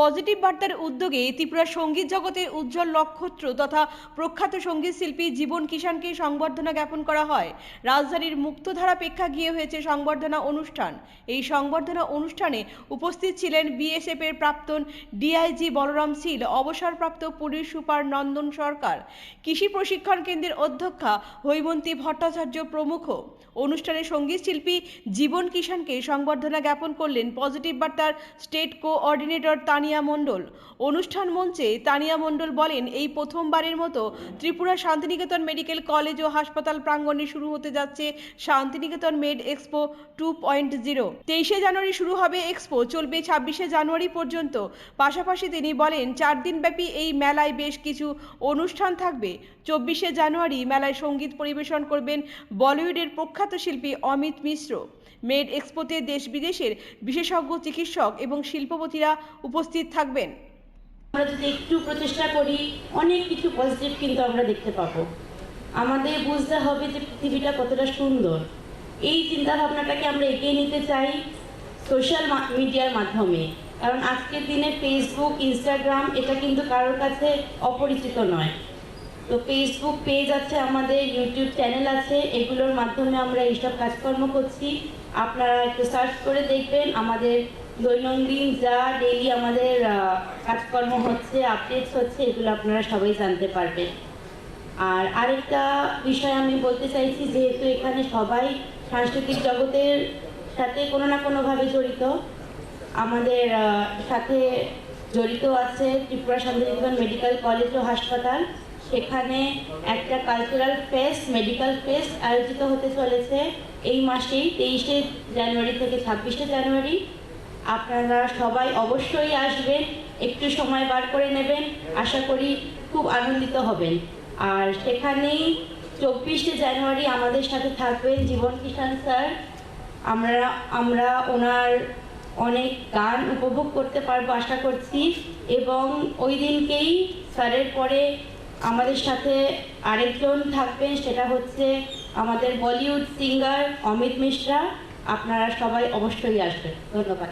Positive বার্তার উদ্যোগে ত্রিপুরা সংগীত জগতের উজ্জ্বল নক্ষত্র তথা প্রখ্যাত সংগীত শিল্পী জীবন কিষাণকে সংবর্ধনা জ্ঞাপন করা হয়। রাজধানীর মুক্তধারা প্রেক্ষা গিয়ে হয়েছে সংবর্ধনা অনুষ্ঠান। এই সংবর্ধনা অনুষ্ঠানে উপস্থিত ছিলেন বিএসএফ এর প্রাক্তন ডিআইজি বলরাম শীল, অবসরপ্রাপ্ত পুলিশ সুপার নন্দন সরকার, কৃষি প্রশিক্ষণ কেন্দ্রের অধ্যক্ষা হৈমন্তী ভট্টাচার্য প্রমুখ। অনুষ্ঠানে সংগীত শিল্পী জীবন কিষাণকে সংবর্ধনা জ্ঞাপন করলেন পজিটিভ বার্তার স্টেট কোঅর্ডিনেটর তানিয়া মণ্ডল। অনুষ্ঠান মঞ্চে তানিয়া মণ্ডল বলেন, এই প্রথমবারের মতো ত্রিপুরা শান্তিনিকেতন মেডিকেল কলেজ ও হাসপাতাল প্রাঙ্গণে শুরু হতে যাচ্ছে Shantiniketan med expo two point zero. তেইশে জানুয়ারি শুরু হবে এক্সপো, চলবে ছাব্বিশে জানুয়ারি পর্যন্ত। পাশাপাশি তিনি বলেন, চার দিনব্যাপী এই মেলায় বেশ কিছু অনুষ্ঠান থাকবে। চব্বিশে জানুয়ারি মেলায় সংগীত পরিবেশন করবেন বলিউডের প্রখ্যাত শিল্পী অমিত মিশ্র। মেড এক্সপোতে দেশ বিদেশের বিশেষজ্ঞ, চিকিৎসক এবং শিল্পপতিরা উপস্থিত থাকবেন। আমরা যদি একটু প্রচেষ্টা করি, অনেক কিছু পজিটিভ কিন্তু আমরা দেখতে পাবো। আমাদের বুঝতে হবে যে পৃথিবীটা কতটা সুন্দর। এই চিন্তা ভাবনাটাকে আমরা এগিয়ে নিতে চাই সোশ্যাল মিডিয়ার মাধ্যমে। কারণ আজকের দিনে ফেসবুক ইনস্টাগ্রাম এটা কিন্তু কারোর কাছে অপরিচিত নয়। তো ফেসবুক পেজ আছে, আমাদের ইউটিউব চ্যানেল আছে, এগুলোর মাধ্যমে আমরা এইসব কাজকর্ম করছি। আপনারা একটু সার্চ করে দেখবেন, আমাদের দৈনন্দিন যা ডেইলি আমাদের কাজকর্ম হচ্ছে আপডেটস হচ্ছে, এগুলো আপনারা সবাই জানতে পারবেন। আর আরেকটা বিষয় আমি বলতে চাইছি, যেহেতু এখানে সবাই সাংস্কৃতিক জগতের সাথে কোনো না কোনোভাবে জড়িত, আমাদের সাথে জড়িত আছে ত্রিপুরা শান্তিনিকেতন মেডিকেল কলেজ ও হাসপাতাল। সেখানে একটা কালচারাল ফেস্ট মেডিকেল ফেস্ট আয়োজিত হতে চলেছে এই মাসেই, তেইশে জানুয়ারি থেকে ছাব্বিশে জানুয়ারি। আপনারা সবাই অবশ্যই আসবেন, একটু সময় বার করে নেবেন, আশা করি খুব আনন্দিত হবেন। আর সেখানেই চব্বিশে জানুয়ারি আমাদের সাথে থাকবেন জীবন কিষাণ স্যার। আমরা আমরা ওনার অনেক গান উপভোগ করতে পারব আশা করছি। এবং ওই দিনকেই স্যারের পরে আমাদের সাথে আরেকজন থাকবেন, সেটা হচ্ছে আমাদের বলিউড সিঙ্গার অমিত মিশ্রা। আপনারা সবাই অবশ্যই আসবেন। ধন্যবাদ।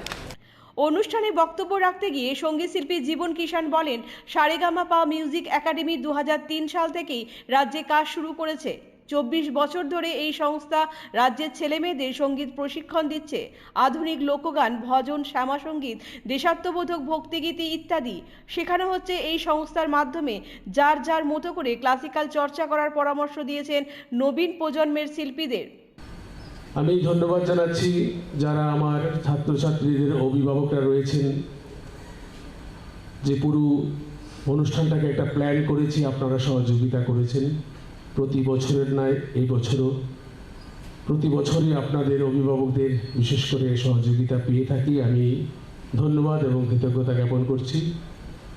অনুষ্ঠানে বক্তব্য রাখতে গিয়ে সংগীত শিল্পী জীবন কিষাণ বলেন সারেগামা পা মিউজিক একাডেমি দু হাজার তিন সাল থেকেই রাজ্যে কাজ শুরু করেছে। চব্বিশ বছর ধরে এই সংস্থা রাজ্যের ছেলেমেয়েদের সংগীত প্রশিক্ষণ দিচ্ছে। আধুনিক লোকগান, ভজন শ্যামা সংগীত দেশাত্মবোধক ভক্তিগীতি ইত্যাদি শেখানো হচ্ছে এই সংস্থার মাধ্যমে। যার যার মতো করে ক্লাসিক্যাল চর্চা করার পরামর্শ দিয়েছেন নবীন প্রজন্মের শিল্পীদের। আমি ধন্যবাদ জানাচ্ছি যারা আমার ছাত্রছাত্রীদের অভিভাবকরা রয়েছেন। যে পুরো অনুষ্ঠানটাকে একটা প্ল্যান করেছি, আপনারা সহযোগিতা করেছেন। প্রতি বছরের নয় এই বছরও প্রতি বছরই আপনাদের অভিভাবকদের বিশেষ করে সহযোগিতা পেয়ে থাকি। আমি ধন্যবাদ এবং কৃতজ্ঞতা জ্ঞাপন করছি।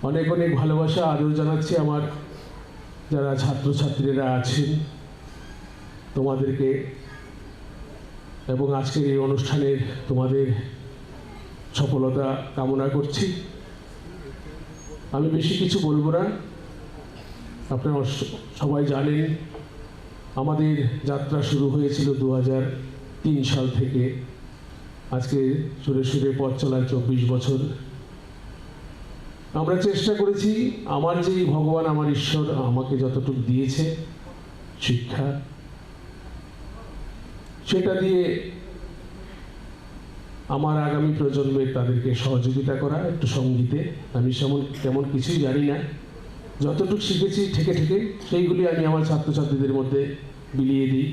অনেক অনেক ভালোবাসা আদর জানাচ্ছি আমার যারা ছাত্রছাত্রীরা আছেন তোমাদেরকে এবং আজকের এই অনুষ্ঠানের তোমাদের সফলতা কামনা করছি। আমি বেশি কিছু বলব না। আপনারা সবাই জানেন আমাদের যাত্রা শুরু হয়েছিল দু তিন সাল থেকে। আজকে সুরে সুরে পথ চলায় চব্বিশ বছর। আমরা চেষ্টা করেছি, আমার যেই ভগবান, আমার ঈশ্বর আমাকে যতটুকু দিয়েছে, শিক্ষা, সেটা দিয়ে আমার আগামী প্রজন্মের তাদেরকে সহযোগিতা করা, একটু সঙ্গীতে, আমি সেমন, তেমন কিছুই জানি না। যতটুকু শিখেছি ঠেকে ঠেকে সেইগুলি আমি আমার ছাত্রছাত্রীদের মধ্যে বিলিয়ে দিই।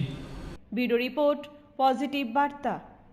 বিডো রিপোর্ট, পজিটিভ বার্তা।